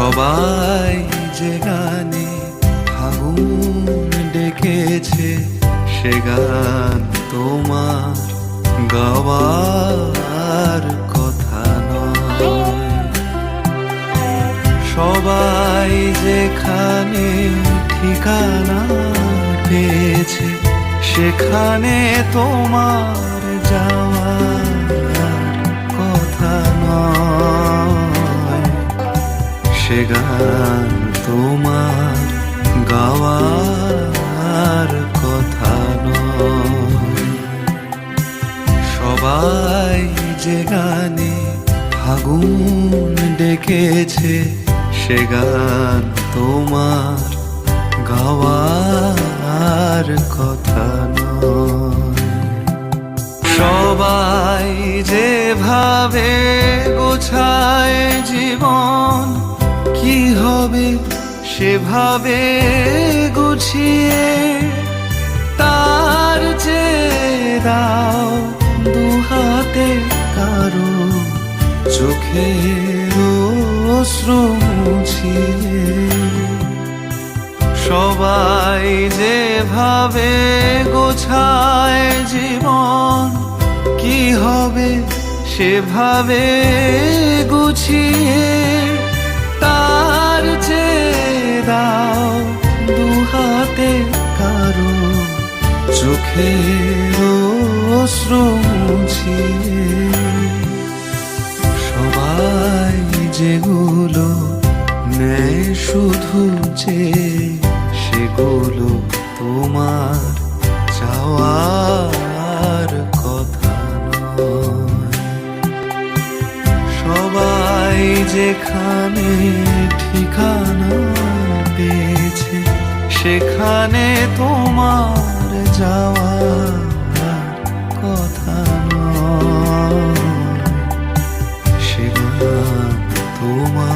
সবাই যে গানে ফাগুন ডেকেছে, সে গান তোমার গাওয়ার কথা নয়। সবাই যেখানে ঠিকানা পেয়েছে, সেখানে তোমার যাওয়ার সে গান তোমার গাওয়ার কথা সবাই যে গানে ফাগুন ডেকেছে, সে গান তোমার গাওয়ার কথা সবাই যেভাবে জীবন হবে সেভাবে গুছিয়ে তার যে দাও দুহাতে কারও চোখে অশ্রু মুছিয়ে। সবাই যেভাবে গোছায় জীবন, কি হবে সেভাবে গুছিয়ে চোখের অশ্রু মুছিয়ে সবাই যেগুলো নেয় শুধু যে সেগুলো তোমার চাওয়ার কথা সবাই যেখানে ঠিকানা পেয়েছে, সেখানে তোমার যাওয়ার কথা নয়। সে তোমার